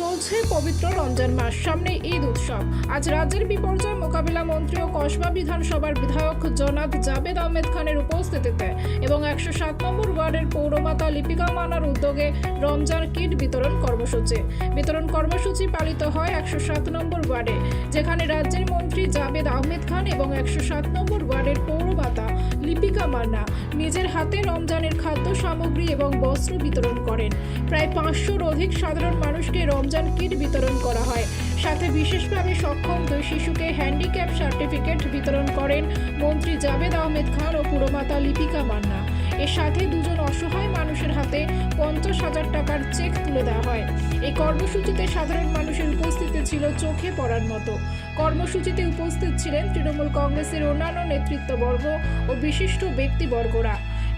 চলছে পবিত্র রমজান মাস, সামনে ঈদ উৎসব। আজ রাজ্যের বিপর্যয় মোকাবিলা মন্ত্রী ও কসবা বিধানসভার বিধায়ক জনাব জাবেদ আহমেদ খানের উপস্থিতিতে এবং একশো সাত নম্বর ওয়ার্ডের পৌরমাতা লিপিকা মানার উদ্যোগে রমজান কিট বিতরণ কর্মসূচি। বিতরণ কর্মসূচি পালিত হয় একশো সাত নম্বর ওয়ার্ডে, যেখানে রাজ্যের মন্ত্রী জাবেদ আহমেদ খান এবং একশো সাত নম্বর ওয়ার্ডের পৌরমাতা লিপিকা মান্না নিজের হাতে রমজানের খাদ্য সামগ্রী এবং বস্ত্র বিতরণ করেন। প্রায় পাঁচশোর অধিক সাধারণ মানুষকে রমজান কিট বিতরণ করা হয়। সাথে বিশেষভাবে সক্ষম দুই শিশুকে হ্যান্ডিক্যাপ সার্টিফিকেট বিতরণ করেন মন্ত্রী জাবেদ আহমেদ খান ও পুরমাতা লিপিকা মান্না। এর সাথে দুজন অসহায় মানুষের হাতে পঞ্চাশ হাজার টাকার চেক তুলে দেওয়া হয়। এই কর্মসূচিতে সাধারণ মানুষের ছিল চোখে পড়ার মতো। কর্মসূচিতে উপস্থিত ছিলেন তৃণমূল কংগ্রেসের অন্যান্য নেতৃত্ববর্গ ও বিশিষ্ট ব্যক্তিবর্গরা।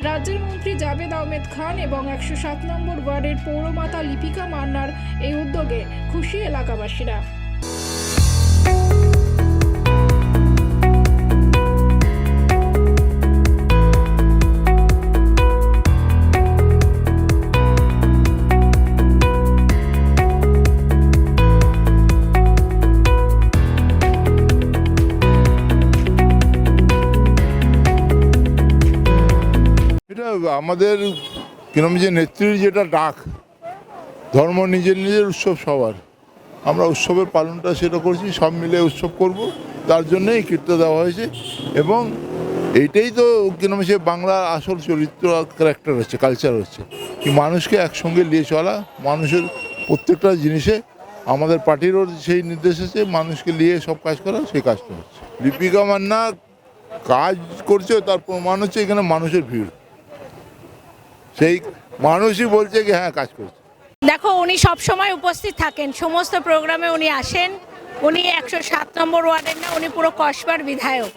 রাজ্যের মন্ত্রী জাবেদ আহমেদ খান এবং একশো সাত নম্বর ওয়ার্ডের পৌরমাতা লিপিকা মান্নার এই উদ্যোগে খুশি এলাকাবাসীরা। আমাদের কিরম যে নেত্রীর যেটা ডাক, ধর্ম নিজের নিজের উৎসব সবার। আমরা উৎসবের পালনটা সেটা করছি, সব মিলে উৎসব করব। তার জন্যই এই কীর্তন দেওয়া হয়েছে এবং এইটাই তো কিরম সে বাংলার আসল চরিত্র ক্যারেক্টার হচ্ছে কালচার হচ্ছে। কি মানুষকে একসঙ্গে নিয়ে চলা, মানুষের প্রত্যেকটা জিনিসে আমাদের পার্টিরও সেই নির্দেশ আছে, মানুষকে নিয়ে সব কাজ করা, সেই কাজটা হচ্ছে। লিপিকা মান্না কাজ করছে, তার প্রমাণ হচ্ছে এখানে মানুষের ভিড়। সেই মানুষই বলছে কি হ্যাঁ কাজ করছে। দেখো, উনি সব সময় উপস্থিত থাকেন। সমস্ত প্রোগ্রামে উনি আসেন। উনি একশো সাত নম্বর ওয়ার্ডের না, উনি পুরো কসবার বিধায়ক।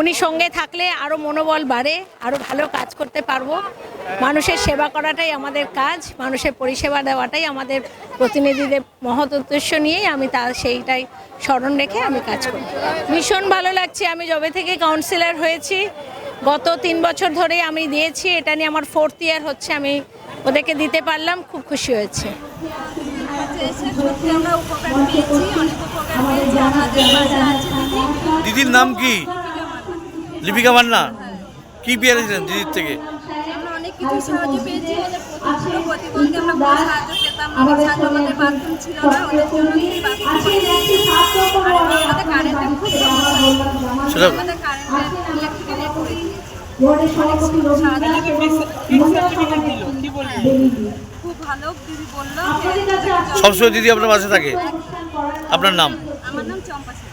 উনি সঙ্গে থাকলে আরও মনোবল বাড়ে আরও ভালো কাজ করতে পারব। মানুষের সেবা করাটাই আমাদের কাজ, মানুষের পরিষেবা দেওয়াটাই আমাদের প্রতিনিধিদের মহৎ উদ্দেশ্য নিয়েই আমি তা, সেইটাই স্মরণ রেখে আমি কাজ করি ভীষণ ভালো লাগছে। আমি যবে থেকে কাউন্সিলর হয়েছি। গত তিন বছর ধরে আমি দিয়েছি এটা নিয়ে আমার ফোর্থ ইয়ার হচ্ছে আমি ওদেরকে দিতে পারলাম খুব খুশি হয়েছে। দিদির নাম কি? লিপিকা মান্না। কি পেয়েছিলেন দিদির থেকে? আমরা কিছু সাহায্য পেয়েছি প্রতিবন্ধী আমরা কোনো সাহায্য পেতাম না অনেক সাহায্য আমাদের বাথরুম ছিল না ওদের জন্য সেই বাথরুম আমাদের কারেন্টের খুব সমস্যা ছিল। সেটা আমাদের কারেন্টের ইলেকট্রিক্যাল করে খুব ভালো দিদি বলল সবসময় দিদি আপনার পাশে থাকে। আপনার নাম? আমার নাম চম্পা ছিল